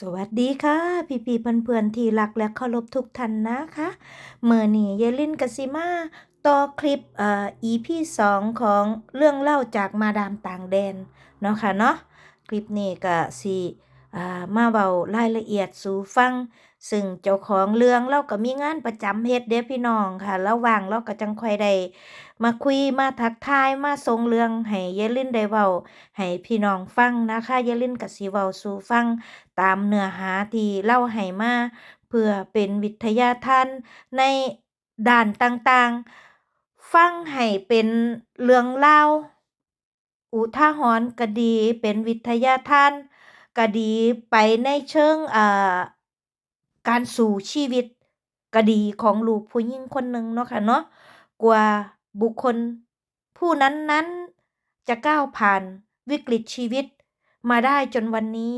สวัสดีค่ะ พี่พี่เพื่อนๆที่รักและเคารพทุกท่านนะคะเมื่อนี้เยลินกสิมาต่อคลิปเอ่อ EP 2ของเรื่องเล่าจากมาดามต่างแดนเนาะค่ะเนาะคลิปนี้ก็สิอ่ามาเบารายละเอียดสู่ฟัง ซึ่งเจ้าของเรื่องเราก็มีงานประจำเฮ็ดเด้พี่น้องค่ะระหว่างเราก็จังค่อยได้มาคุยมาทักทายมาส่งเรื่องให้เยลินได้เว้าให้พี่น้องฟังนะคะเยลินก็สิเว้าสู่ฟังตามเนื้อหาที่เล่าให้มาเพื่อเป็นวิทยาทานในด้านต่างๆ ฟังให้เป็นเรื่องเล่าอุทาหรณ์ก็ดีเป็นวิทยาทานก็ดีไปในเชิงอ่า การสู่ชีวิตก็ดีของลูกผู้หญิงคนหนึ่งเนาะค่ะเนาะกว่าบุคคลผู้นั้นๆจะก้าวผ่านวิกฤตชีวิต มาได้จนวันนี้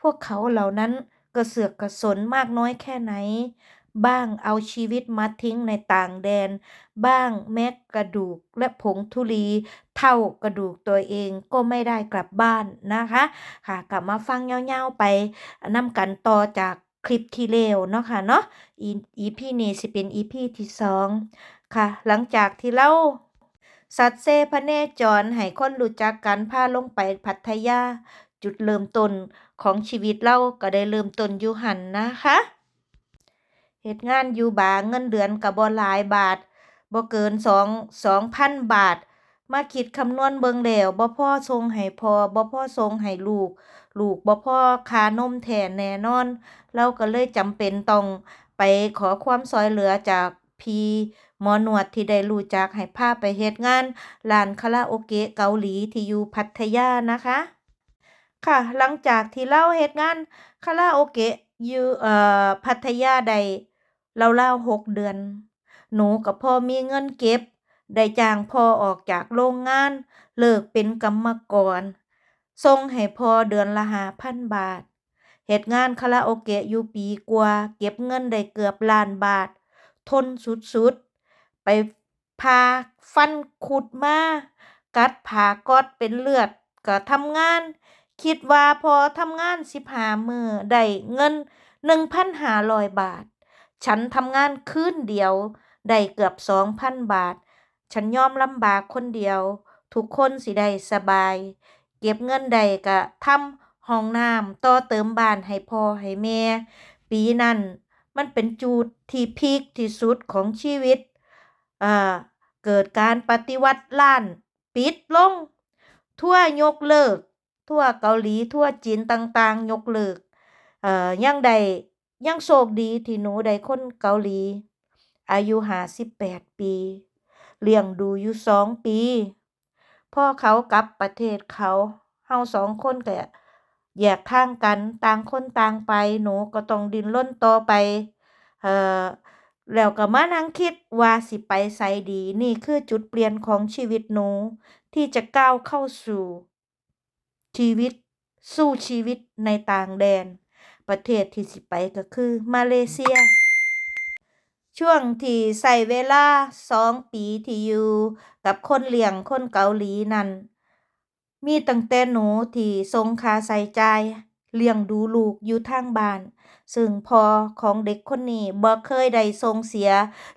พวกเขาเหล่านั้นกระเสือกกระสนมากน้อยแค่ไหน บ้างเอาชีวิตมาทิ้งในต่างแดน บ้างแม้กระดูกและผงธุลี เท่ากระดูกตัวเองก็ไม่ได้กลับบ้านนะคะ ค่ะกลับมาฟังยาวๆไปนำกันต่อจาก คลิปที่แล้วเนาะค่ะเนาะอีพีนี้สิเป็นอีพีที่สองค่ะ หลังจากที่เราสัตว์เซพเนจรให้คนรู้จักกันพาลงไปพัทยา จุดเริ่มต้นของชีวิตเราก็ได้เริ่มต้นอยู่หันนะคะเฮ็ดงานอยู่บาเงินเดือนก็บ่หลายบาทบ่เกิน2 2,000บาท มาคิดคำนวณเบิงแล้วบ่พ่อส่งให้พอบ่พ่อส่งให้ลูก ลูกบ่พ่อคานมแท้แน่นอน เราก็เลยจำเป็นต้องไปขอความช่วยเหลือจากพี่หมอนวดที่ได้รู้จักให้พาไปเฮ็ดงานร้านคาราโอเกะเกาหลีที่อยู่พัทยานะคะ ค่ะหลังจากที่เราเฮ็ดงานคาราโอเกะอยู่เอ่อพัทยาได้เราวๆหกเดือน หนูกับพ่อมีเงินเก็บ ได้จ้างพ่อออกจากโรงงาน เลิกเป็นกรรมกรส่งให้พ่อเดือนละหาพันบาทเฮ็ดงานคาราโอเกะอยู่ปีกว่า เก็บเงินได้เกือบล้านบาท ทนสุดๆ ไปพาฟันขุดมา กัดผากอดเป็นเลือดก็ทำงาน คิดว่าพอทำงานสิบหามือได้เงินหนึ่งพันหาร้อยบาท ฉันทำงานคืนเดียว ได้เกือบสองพันบาท ฉันยอมลำบากคนเดียว ทุกคนสิได้สบาย เก็บเงินได้ก็ทำห้องน้ำต่อเติมบ้านให้พ่อให้แม่ ปีนั้น มันเป็นจุดที่พีคที่สุดของชีวิตอ่าเกิดการปฏิวัติล้าน ปิดลง ทั่วยกเลิก ทั่วเกาหลีทั่วจีนต่างๆ ยกเลิกเอ่อยังได้ยังโชคดีที่หนูได้คนเกาหลี อายุห้าสิบแปดปี เลี้ยงดูอยู่สองปีพ่อเขากลับประเทศเขาเฮาสองคนก็แยกทางกันต่างคนต่างไป หนูก็ต้องดิ้นรนต่อไป เอ่อแล้วก็มานั่งคิดว่าสิไปไสดี นี่คือจุดเปลี่ยนของชีวิตหนู ที่จะก้าวเข้าสู่ ชีวิต สู้ชีวิตในต่างแดน ประเทศที่สิไปก็คือมาเลเซีย ช่วงที่ใช้เวลาสองปีที่อยู่กับคนเลี้ยงคนเกาหลีนั่นมีตั้งแต่หนูที่ส่งค่าใช้จ่ายเลี้ยงดูลูกอยู่ทางบ้าน ซึ่งพ่อของเด็กคนนี้บ่เคยได้ส่งเสีย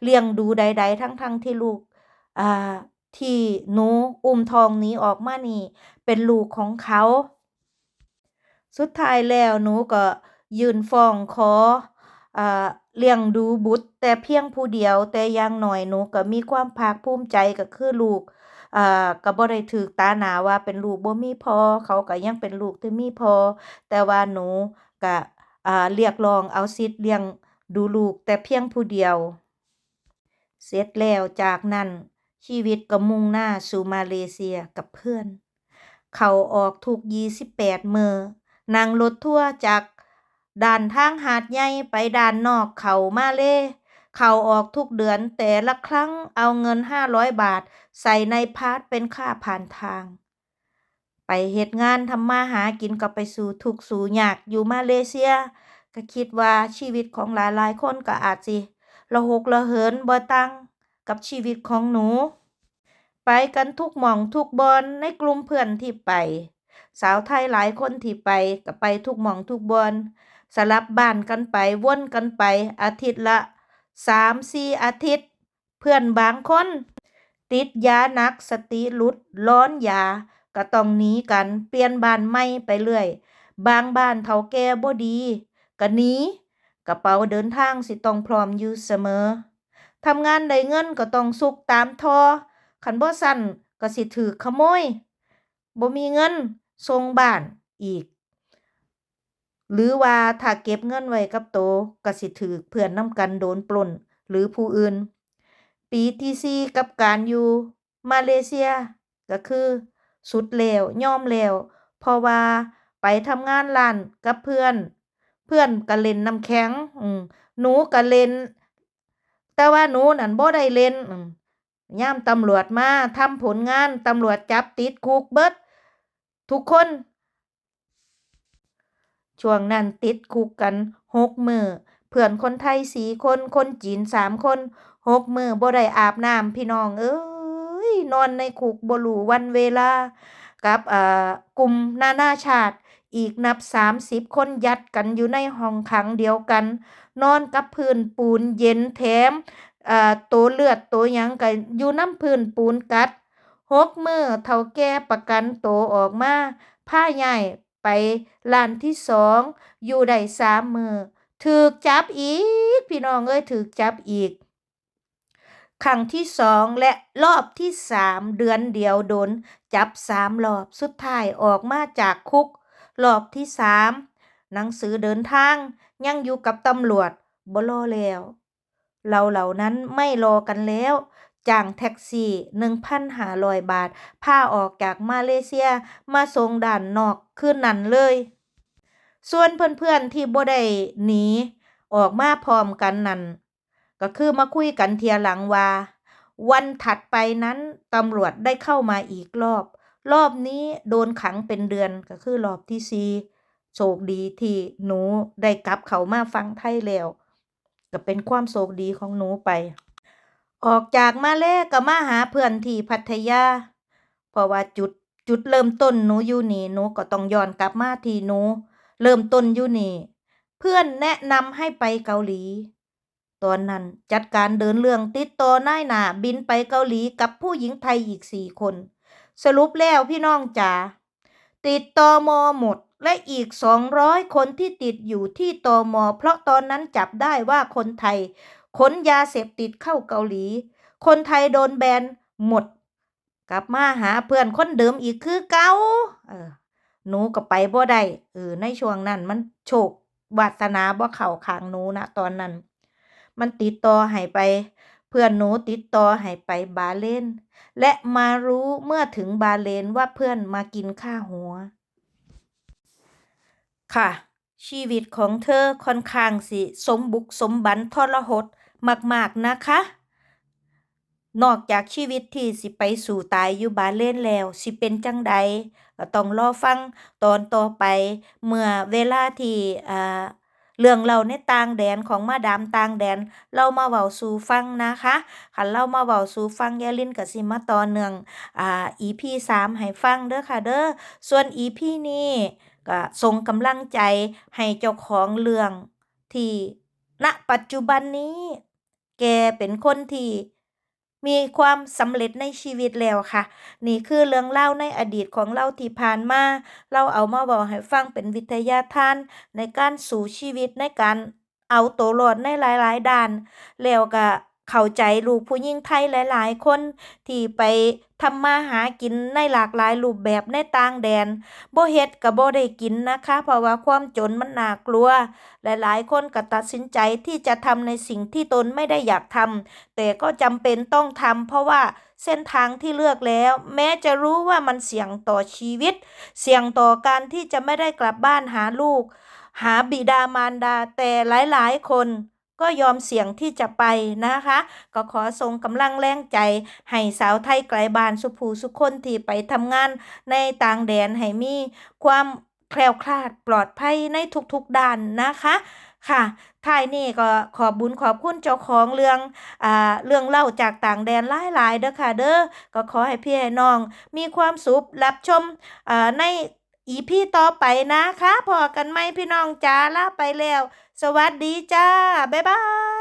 เลี้ยงดูใด ๆ ทั้งๆที่ลูกอ่าที่หนูอุ้มทองนี้ออกมานี่เป็นลูกของเขา สุดท้ายแล้วหนูก็ยืนฟ้องขออ่า เลี้ยงดูบุตร แต่เพียงผู้เดียว แต่อย่างน้อยหนูก็มีความภาคภูมิใจก็คือลูกอ่าก็บ่ได้ถูกตาหน้าว่าเป็นลูกบ่มีพ่อเขาก็ยังเป็นลูกที่มีพ่อแต่ว่าหนูก็อ่าเรียกร้องเอาสิทธิ์เลี้ยงดูลูกแต่เพียงผู้เดียว เสร็จแล้วจากนั้น ชีวิตก็มุ่งหน้าสู่มาเลเซียกับเพื่อน เขาออกทุกยี่สิบแปดมือนั่งรถทั่วจาก ด่านทางหาดใหญ่ไปด่านนอกเข้ามาเล เข้าออกทุกเดือนแต่ละครั้งเอาเงินห้าร้อยบาท ใส่ในพาสเป็นค่าผ่านทาง ไปเฮ็ดงานทำมาหากินก็ไปสู่ทุกสู่ยากอยู่มาเลเซีย ก็คิดว่าชีวิตของหลายๆคนก็อาจสิระหกระเหินบ่ต่างกับชีวิตของหนู ไปกันทุกหม่องทุกบอนในกลุ่มเพื่อนที่ไป สาวไทยหลายคนที่ไปก็ไปทุกหม่องทุกบอน สลับบ้านกันไปวนกันไป อาทิตย์ละ3-4อาทิตย์ เพื่อนบางคน ติดยาหนักสติหลุดร้อนยาก็ต้องหนีกันเปลี่ยนบ้านใหม่ไปเรื่อย บางบ้านเฒ่าแก่บ่ดีก็หนีกระเป๋าเดินทางสิต้องพร้อมอยู่เสมอทำงานได้เงินก็ต้องสุกตามทอคันบ่ซั้นก็สิถูกขโมยบ่มีเงินส่งบ้านอีก หรือว่าถ้าเก็บเงินไว้กับโตก็สิถูกเพื่อนนำกันโดนปล้นหรือผู้อื่น ปีที่4กับการอยู่มาเลเซีย ก็คือ สุดแล้วยอมแล้วเพราะว่าไปทำงานร้านกับเพื่อน เพื่อนก็เล่นน้ำแข็งหนูก็เล่น แต่ว่าหนูนั่นบ่ได้เล่นอือยามตำรวจมาทำผลงานตำรวจจับติดคุกเบิด ทุกคน ช่วงนั้นติดคุกกัน6มื้อเพื่อนคนไทย4คน คนจีน3คน6มื้อบ่ได้อาบน้ำพี่น้อง เอ๋ยนอนในคุกบ่รู้วันเวลา กับอ่ากลุ่มนานาชาติ อีกนับ30คนยัดกันอยู่ในห้องขังเดียวกัน นอนกับพื้นปูนเย็นแถมอ่าโตเลือดโตหยังก็อยู่น้ำพื้นปูนกัด6มื้อเฒ่าแก่ประกันโตออกมาพาย้าย ไปร้านที่2องอยู่ได้3มื้อถูกจับอีก พี่น้องเอ้ยถูกจับอีกครั้งที่2และรอบที่3เดือนเดียวโดน จับ3รอบสุดท้ายออกมาจากคุก รอบที่3หนังสือเดินทาง ยังอยู่กับตำรวจบ่รอแล้ว เราเหล่านั้นไม่รอกันแล้ว จ้างแท็กซี่1,500 บาท พาออกจากมาเลเซียมาส่งด้านนอกคืนนั้นเลย ส่วนเพื่อนๆที่บ่ได้หนีออกมาพร้อมกันนั่นก็คือมาคุยกันเทียหลังว่า วันถัดไปนั้นตำรวจได้เข้ามาอีกรอบ รอบนี้โดนขังเป็นเดือนก็คือรอบที่4โชคดีที่หนูได้กลับเขามาฝั่งไทยแล้ว ก็เป็นความโชคดีของหนูไป ออกจากมาเลก็มาหาเพื่อนที่พัทยา เพราะว่าจุดจุดเริ่มต้นหนูอยู่นี่หนูก็ต้องย้อนกลับมาที่หนูเริ่มต้นอยู่นี่เพื่อนแนะนำให้ไปเกาหลี ตอนนั้นจัดการเดินเรื่องติดต่อนายหนาบินไปเกาหลีกับผู้หญิงไทยอีก4คน สรุปแล้วพี่น้องจ๋าติดตอมอ.หมดและอีก 200 คนที่ติดอยู่ที่ตอมอ.เพราะตอนนั้นจับได้ว่าคนไทย ขนยาเสพติดเข้าเกาหลี คนไทยโดนแบนหมด กลับมาหาเพื่อนคนเดิมอีกคือเกาเออหนูก็ไปบ่ได้เออในช่วงนั้นมันโชควาสนาบ่เข้าขางหนูณตอนนั้น มันติดต่อให้ไป เพื่อนหนูติดต่อให้ไปบาเรนและมารู้เมื่อถึงบาเรนว่าเพื่อนมากินค่าหัว ค่ะ ชีวิตของเธอค่อนข้างสิ สมบุกสมบันทรหด มาก ๆ นะคะ นอกจากชีวิตที่สิไปสู่ตายอยู่บาเรนแล้ว สิเป็นจังใดก็ต้องรอฟังตอนต่อไป เมื่อเวลาที่อ่าเรื่องเล่าในต่างแดนของมาดามต่างแดนเลามาเว้าสู่ฟังนะคะคันเลามาเว้าสู่ฟังยายลินก็สิมาต่อเนื่องอ่า EP 3ให้ฟังเด้อค่ะเด้อส่วน EP นี้ก็ส่งกำลังใจให้เจ้าของเรื่องที่ณปัจจุบันนี้ แกเป็นคนที่มีความสำเร็จในชีวิตแล้วค่ะ นี่คือเรื่องเล่าในอดีตของเราที่ผ่านมา เราเอามาบอกให้ฟังเป็นวิทยาทาน ในการสู่ชีวิตในการเอาตัวรอดในหลาย ๆ ด้าน แล้วก็เข้าใจลูกผู้หญิงไทยหลาย ๆ คนที่ไป ทำมาหากินในหลากหลายรูปแบบในต่างแดนบ่เฮ็ดก็บ่ได้กินนะคะ เพราะว่าความจนมันน่ากลัว หลายๆ คนก็ตัดสินใจที่จะทำในสิ่งที่ตนไม่ได้อยากทำแต่ก็จำเป็นต้องทำเพราะว่าเส้นทางที่เลือกแล้ว แม้จะรู้ว่ามันเสี่ยงต่อชีวิต เสี่ยงต่อการที่จะไม่ได้กลับบ้านหาลูก หาบิดามารดาแต่หลายๆ คน ก็ยอมเสี่ยงที่จะไปนะคะ ก็ขอทรงกำลังแรงใจ ให้สาวไทยไกลบ้านสุภูสุคนที่ไปทำงานในต่างแดนให้มีความแคล้วคลาดปลอดภัยในทุกๆด้านนะคะค่ะท่ายนี่ก็ขอบบุญขอบคุณเจ้าของเรื่องอ่าเรื่องเล่าจากต่างแดนหลายๆเด้อค่ะเด้อ ก็ขอให้พี่ให้น้อง มีความสุขรับชมอ่าในอีพีต่อไปนะคะพอกันไหมพี่น้องจ้าลาไปแล้ว สวัสดีจ้า บ๊ายบาย